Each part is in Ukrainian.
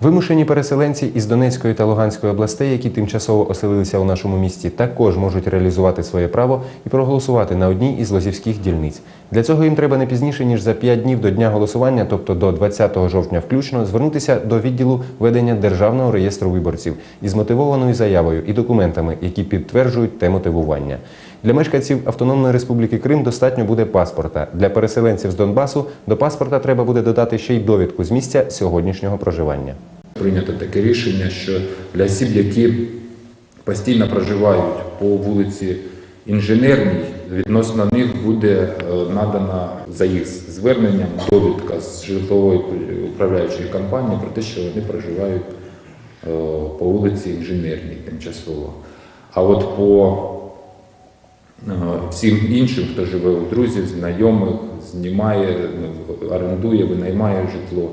Вимушені переселенці із Донецької та Луганської областей, які тимчасово оселилися у нашому місті, також можуть реалізувати своє право і проголосувати на одній із лозівських дільниць. Для цього їм треба не пізніше ніж за 5 днів до дня голосування, тобто до 20 жовтня включно, звернутися до відділу ведення державного реєстру виборців із мотивованою заявою і документами, які підтверджують те мотивування. Для мешканців Автономної Республіки Крим достатньо буде паспорта. Для переселенців з Донбасу до паспорта треба буде додати ще й довідку з місця сьогоднішнього проживання. Прийнято таке рішення, що для осіб, які постійно проживають по вулиці Інженерній, відносно них буде е, надана за їх зверненням довідка з житлової управляючої компанії про те, що вони проживають е, по вулиці Інженерній тимчасово. А от по всім іншим, хто живе у друзів, знайомих, знімає, ну, орендує, винаймає житло,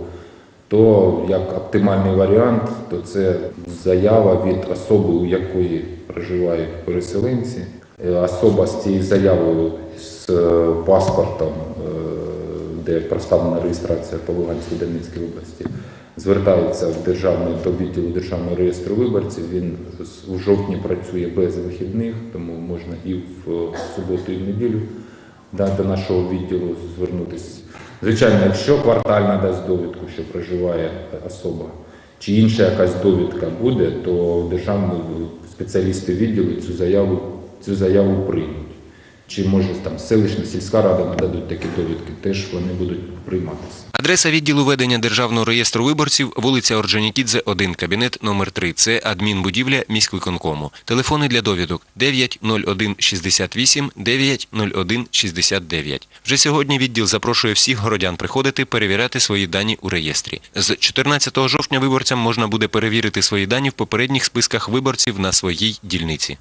то як оптимальний варіант, то це заява від особи, у якої проживають переселенці. Е, Особа з цією заявою з е, паспортом, е, де проставлена реєстрація по Луганській Донецькій області, звертається в державний до відділу державного реєстру виборців. Він у жовтні працює без вихідних, тому можна і в е, суботу, і в неділю до нашого відділу звернутися. Звичайно, якщо квартальна дасть довідку, що проживає особа, чи інша якась довідка буде, то державні спеціалісти відділу цю заяву, цю заяву приймуть. Чи може там селищна сільська рада нададуть такі довідки, теж вони будуть прийматися. Адреса відділу ведення державного реєстру виборців вулиця Орджонікідзе, 1, кабінет номер 3. Це адмінбудівля міськвиконкому. Телефони для довідок 90168 90169. Вже сьогодні відділ запрошує всіх городян приходити перевіряти свої дані у реєстрі. З 14 жовтня виборцям можна буде перевірити свої дані в попередніх списках виборців на своїй дільниці.